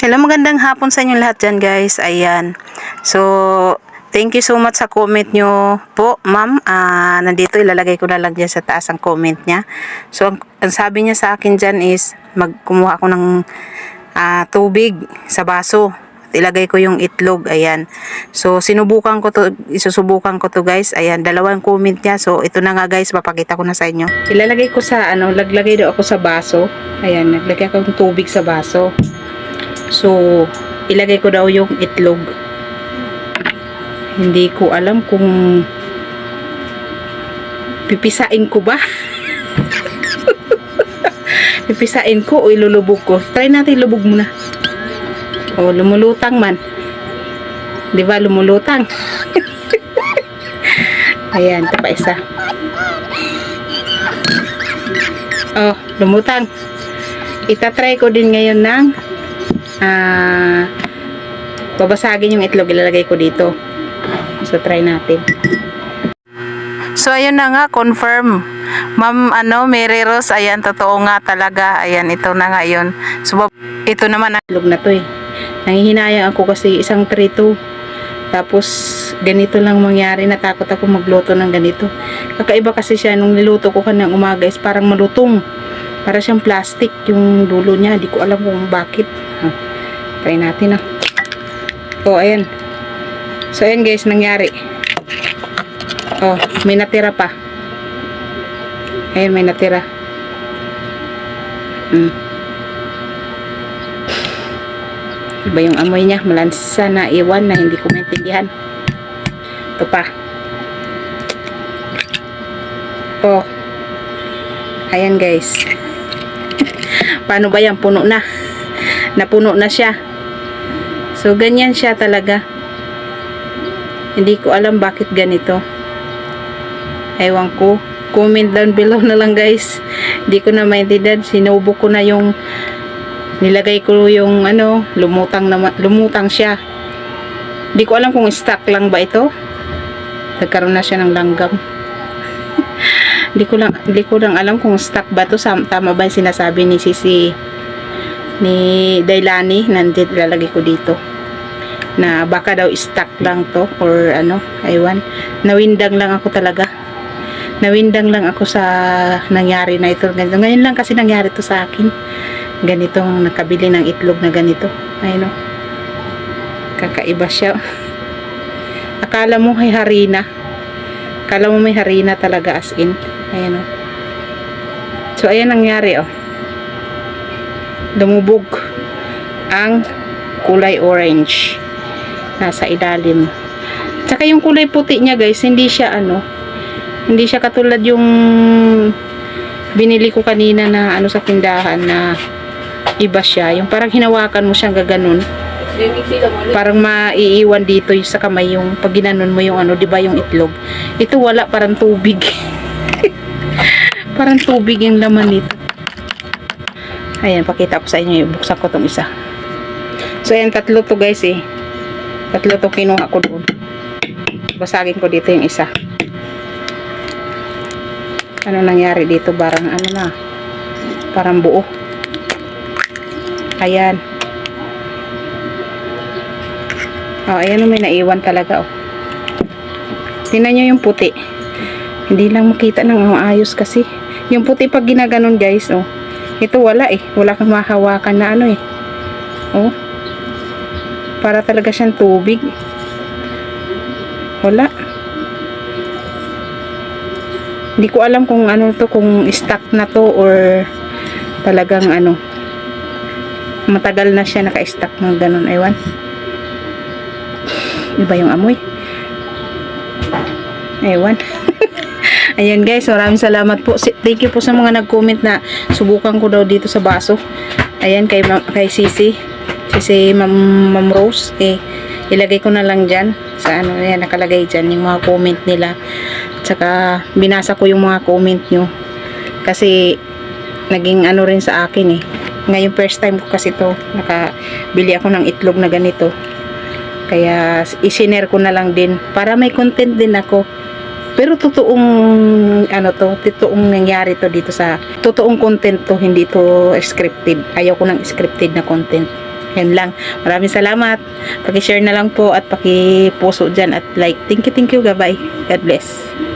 Hello, magandang hapon sa inyo lahat dyan guys. Ayan. So, thank you so much sa comment nyo po, ma'am. Ah, nandito ilalagay ko na lang dyan sa taas ang comment niya. So, ang, ang sabi niya sa akin dyan is, magkumuha ako ng ah, tubig sa baso. At ilagay ko yung itlog. Ayan. So, sinubukan ko to, isusubukan ko to guys. Ayan, dalawang comment niya. So, ito na nga guys, papakita ko na sa inyo. Ilalagay ko sa, ano, laglagay daw ako sa baso. Ayan, naglagay ako ng tubig sa baso. So, ilagay ko daw yung itlog. Hindi ko alam kung pipisain ko ba. pipisain ko o ilulubog ko. Try natin ilubog muna. O, lumulutang man. Di ba, lumulutang? Ayan, ito pa isa. Oh, lumutang. Itatry ko din ngayon ng ah babasagin yung itlog ilalagay ko dito. So try natin. So ayun na nga confirm. Ma'am ano Mary Rose ayan totoo nga talaga. Ayan ito na nga yun. So ito naman ang itlog na to eh. Nangihinayang ako kasi isang tray to. Tapos ganito lang mangyari. Natakot ako magluto ng ganito. Kakaiba kasi siya nung niluto ko kanang umaga is parang malutong. Para siyang plastic yung dulo niya. Di ko alam kung bakit. ha. Try natin ah. Oh, ayan. So, ayan guys, nangyari. Oh, may natira pa. Ayan, may natira. Hmm. Iba yung amoy niya. Malansa na iwan na hindi ko maintindihan. Ito pa. Oh. Ayan guys. Paano ba yan? Puno na. Napuno na siya. So, ganyan siya talaga. Hindi ko alam bakit ganito. Ewan ko. Comment down below na lang guys. Hindi ko na maintindihan. Sinubo ko na yung nilagay ko yung ano, lumutang na lumutang siya. Hindi ko alam kung stock lang ba ito. Nagkaroon na siya ng langgam. Hindi ko lang hindi ko lang alam kung stock ba to tama ba yung sinasabi ni Sisi ni Dailani nandito lalagay ko dito na baka daw stock lang to or ano aywan. Nawindang lang ako talaga. Nawindang lang ako sa nangyari na ito. Ganito. ngayon lang kasi nangyari to sa akin. Ganitong nakabili ng itlog na ganito. Ayun o kakaiba siya. Akala mo may harina. Akala mo may harina talaga as in. Ayun o so ayan nangyari o lumubog ang kulay orange nasa ilalim tsaka yung kulay puti niya guys hindi siya ano hindi siya katulad yung binili ko kanina na ano sa tindahan na iba siya yung parang hinawakan mo siyang gaganon parang maiiwan dito sa kamay yung pag ginanon mo yung ano di ba yung itlog ito wala parang tubig parang tubig yung laman nito Ayan, pakita ko sa inyo. Buksan ko tong isa. So, ayan, tatlo to guys eh. Tatlo to kinuha ko doon. Basagin ko dito yung isa. Ano nangyari dito? Parang ano na. Parang buo. Ayan. Oh, ayan may naiwan talaga oh. Tingnan nyo yung puti. Hindi lang makita ng ayos kasi. Yung puti pag ginaganon guys oh ito wala eh. Wala kang mahawakan na ano eh. Oh. Para talaga siyang tubig. Wala. Hindi ko alam kung ano to, kung stock na to or talagang ano. Matagal na siya naka-stock ng ganun. Ewan. Iba yung amoy. Ewan. Ayan guys, maraming salamat po. Thank you po sa mga nag-comment na subukan ko daw dito sa baso. Ayan kay, kay Sisi. Sisi Ma'am, Ma'am Rose. Eh, ilagay ko na lang dyan. Sa ano, ayan, nakalagay dyan yung mga comment nila. Tsaka, binasa ko yung mga comment nyo. Kasi, naging ano rin sa akin eh. Ngayon first time ko kasi to nakabili ako ng itlog na ganito. Kaya, isinare ko na lang din. Para may content din ako. Pero totoong ano to, totoong nangyari to dito sa totoong content to, hindi to scripted. Ayaw ko ng scripted na content. Yan lang. Maraming salamat. Paki-share na lang po at paki-puso dyan at like. Thank you, thank you. Bye. God bless.